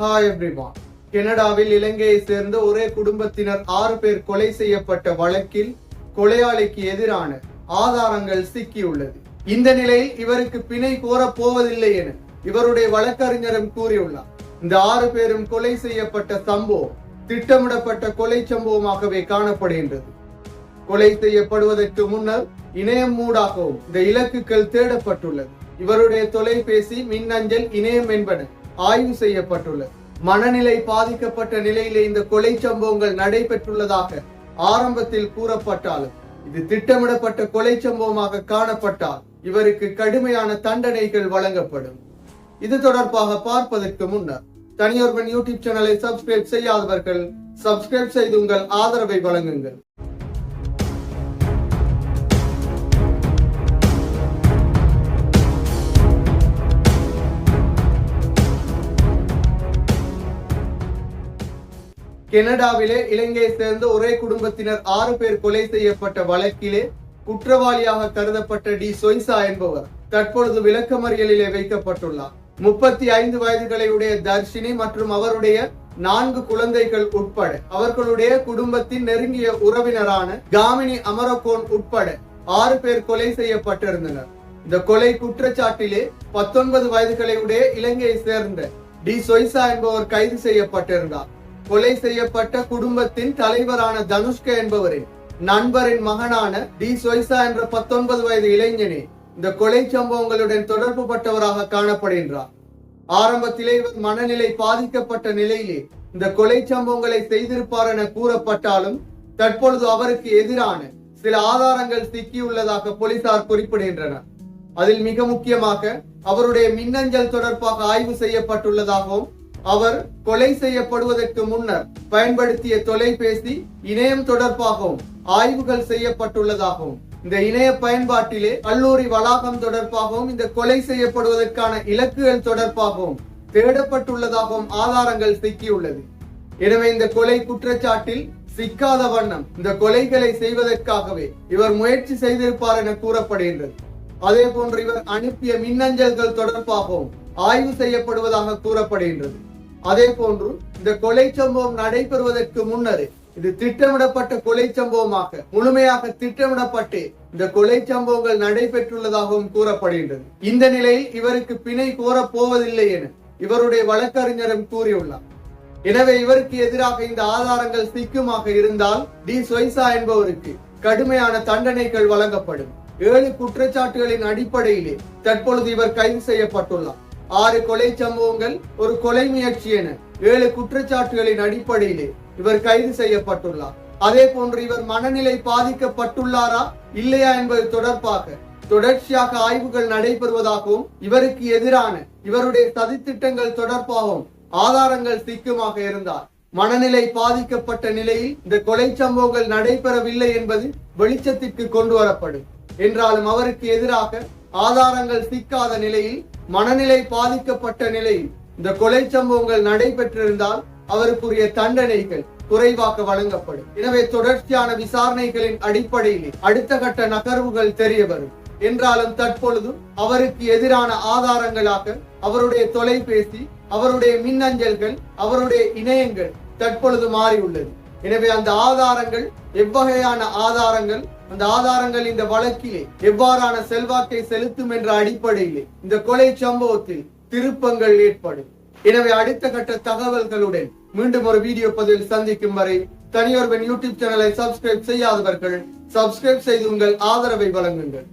Hi everyone கனடாவில் இலங்கையை சேர்ந்த ஒரே குடும்பத்தினர் ஆறு பேர் கொலை செய்யப்பட்ட வழக்கில் கொலையாளிக்கு எதிரான ஆதாரங்கள் சிக்கியுள்ளது. இந்த நிலையில் இவருக்கு பிணை கோரப் போவதில்லை என இவருடைய வழக்கறிஞரும் கூறியுள்ளார். இந்த ஆறு பேரும் கொலை செய்யப்பட்ட சம்பவம் திட்டமிடப்பட்ட கொலை சம்பவமாகவே காணப்படுகின்றது. கொலை செய்யப்படுவதற்கு முன்னர் இணையம் மூடாகவும் இந்த இலக்குகள் தேடப்பட்டுள்ளது. இவருடைய தொலைபேசி மின்னஞ்சல் இணையம் என்பன ஆய்வு செய்யப்பட்டுள்ளது மனநிலை பாதிக்கப்பட்ட நிலையிலே இந்த கொலை சம்பவங்கள் நடைபெற்றுள்ளதாக ஆரம்பத்தில் கூறப்பட்டாலும் இது திட்டமிடப்பட்ட கொலை சம்பவமாக காணப்பட்டால் இவருக்கு கடுமையான தண்டனைகள் வழங்கப்படும். இது தொடர்பாக பார்ப்பதற்கு முன்னர் தனியொருவன் யூடியூப் சேனலை சப்ஸ்கிரைப் செய்யாதவர்கள் சப்ஸ்கிரைப் செய்து உங்கள் ஆதரவை வழங்குங்கள். கனடாவிலே இலங்கையை சேர்ந்த ஒரே குடும்பத்தினர் ஆறு பேர் கொலை செய்யப்பட்ட வழக்கிலே குற்றவாளியாக கருதப்பட்ட டி சொய்சா என்பவர் தற்பொழுது விளக்கமறியலிலே வைக்கப்பட்டுள்ளார். முப்பத்தி ஐந்து வயதுகளையுடைய தர்ஷினி மற்றும் அவருடைய நான்கு குழந்தைகள் உட்பட அவர்களுடைய குடும்பத்தின் நெருங்கிய உறவினரான காமினி அமரகோன் உட்பட ஆறு பேர் கொலை செய்யப்பட்டிருந்தனர். இந்த கொலை குற்றச்சாட்டிலே பத்தொன்பது வயதுகளையுடைய இலங்கையை சேர்ந்த டி சொய்சா என்பவர் கைது செய்யப்பட்டிருந்தார். கொலை செய்யப்பட்ட குடும்பத்தின் தலைவரான தனுஷ்க என்பவரின் நண்பரின் மகனான டி சொய்சா என்ற பத்தொன்பது வயது இளைஞனே இந்த கொலை சம்பவங்களுடன் தொடர்பு பட்டவராக காணப்படுகின்றார். ஆரம்பத்திலே இவர் மனநிலை பாதிக்கப்பட்ட நிலையிலே இந்த கொலை சம்பவங்களை செய்திருப்பார் என கூறப்பட்டாலும் தற்பொழுது அவருக்கு எதிரான சில ஆதாரங்கள் சிக்கியுள்ளதாக போலீசார் குறிப்பிடுகின்றனர். அதில் மிக முக்கியமாக அவருடைய மின்னஞ்சல் தொடர்பாக ஆய்வு செய்யப்பட்டுள்ளதாகவும் அவர் கொலை செய்யப்படுவதற்கு முன்னர் பயன்படுத்திய தொலைபேசி இணையம் தொடர்பாகவும் ஆய்வுகள் செய்யப்பட்டுள்ளதாகவும் இந்த இணைய பயன்பாட்டிலே கல்லூரி வளாகம் தொடர்பாகவும் இந்த கொலை செய்யப்படுவதற்கான இலக்குகள் தொடர்பாகவும் தேடப்பட்டுள்ளதாகவும் ஆதாரங்கள் சிக்கியுள்ளது. எனவே இந்த கொலை குற்றச்சாட்டில் சிக்காத வண்ணம் இந்த கொலைகளை செய்வதற்காகவே இவர் முயற்சி செய்திருப்பார் என கூறப்படுகின்றது. அதே போன்று இவர் அனுப்பிய மின்னஞ்சல்கள் தொடர்பாகவும் ஆய்வு செய்யப்படுவதாக கூறப்படுகின்றது. அதே போன்று இந்த கொலை சம்பவம் நடைபெறுவதற்கு முன்னர் இது திட்டமிடப்பட்ட கொலை சம்பவமாக முழுமையாக திட்டமிடப்பட்டு இந்த கொலை சம்பவங்கள் நடைபெற்றுள்ளதாகவும் கூறப்படுகின்றது. இந்த நிலையில் இவருக்கு பிணை கோரப் போவதில்லை என இவருடைய வழக்கறிஞரும் கூறியுள்ளார். எனவே இவருக்கு எதிராக இந்த ஆதாரங்கள் சிக்குமாக இருந்தால் டி சொய்சா என்பவருக்கு கடுமையான தண்டனைகள் வழங்கப்படும். ஏழு குற்றச்சாட்டுகளின் அடிப்படையிலே தற்பொழுது இவர் கைது செய்யப்பட்டுள்ளார். ஆறு கொலை சம்பவங்கள் ஒரு கொலை முயற்சி என ஏழு குற்றச்சாட்டுகளின் அடிப்படையிலே இவர் கைது செய்யப்பட்டுள்ளார். அதே போன்று இவர் மனநிலை பாதிக்கப்பட்டுள்ளாரா இல்லையா என்பது தொடர்பாக தொடர்ச்சியாக ஆய்வுகள் நடைபெறுவதாகவும் இவருக்கு எதிரான இவருடைய சதித்திட்டங்கள் தொடர்பாகவும் ஆதாரங்கள் சிக்குமாக இருந்தார். மனநிலை பாதிக்கப்பட்ட நிலையில் இந்த கொலை சம்பவங்கள் நடைபெறவில்லை என்பது வெளிச்சத்திற்கு கொண்டு வரப்படும். என்றாலும் அவருக்கு எதிராக ஆதாரங்கள் சிக்காத நிலையில் மனநிலை பாதிக்கப்பட்ட நிலையில் இந்த கொலை சம்பவங்கள் நடைபெற்றிருந்தால் அவருக்குரிய தண்டனைகள் குறைவாக வழங்கப்படும். எனவே தொடர்ச்சியான விசாரணைகளின் அடிப்படையில் அடுத்த கட்ட நகர்வுகள் தெரிய வரும் என்றாலும் தற்பொழுதும் அவருக்கு எதிரான ஆதாரங்களாக அவருடைய தொலைபேசி அவருடைய மின்னஞ்சல்கள் அவருடைய இணையங்கள் தற்பொழுது மாறியுள்ளது. எனவே அந்த ஆதாரங்கள் எவ்வகையான ஆதாரங்கள் அந்த ஆதாரங்கள் இந்த வழக்கிலே எவ்வாறான செல்வாக்கை செலுத்தும் என்ற அடிப்படையிலே இந்த கொலை சம்பவத்தில் திருப்பங்கள் ஏற்படும். எனவே அடுத்த கட்ட தகவல்களுடன் மீண்டும் ஒரு வீடியோ பதிவில் சந்திக்கும் வரை தனியொருவன் யூடியூப் சேனலை சப்ஸ்கிரைப் செய்யாதவர்கள் சப்ஸ்கிரைப் செய்து உங்கள் ஆதரவை வழங்குங்கள்.